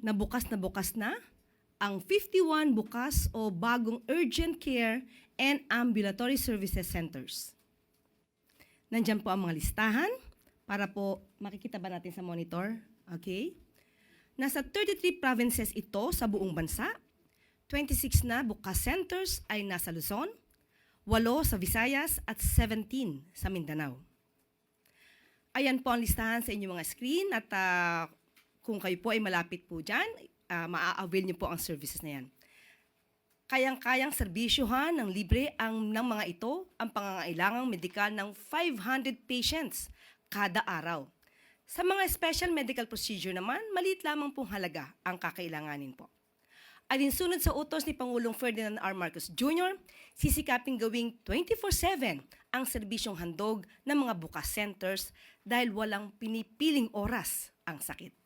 na bukas na bukas na ang 51 bukas o bagong urgent care and ambulatory services centers. Nandyan po ang mga listahan para po makikita ba natin sa monitor? Okay? Nasa 33 provinces ito sa buong bansa. 26 na bukas centers ay nasa Luzon, 8 sa Visayas at 17 sa Mindanao. Ayan po ang listahan sa inyong mga screen at ah, kung kayo po ay malapit po dyan, uh, maa-avail niyo po ang services na yan. Kayang-kayang serbisyohan ng libre ang ng mga ito ang pangangailangang medikal ng 500 patients kada araw. Sa mga special medical procedure naman, maliit lamang pong halaga ang kakailanganin po. Alinsunod sa utos ni Pangulong Ferdinand R. Marcos Jr., sisikaping gawing 24-7 ang serbisyong handog ng mga bukas centers dahil walang pinipiling oras ang sakit.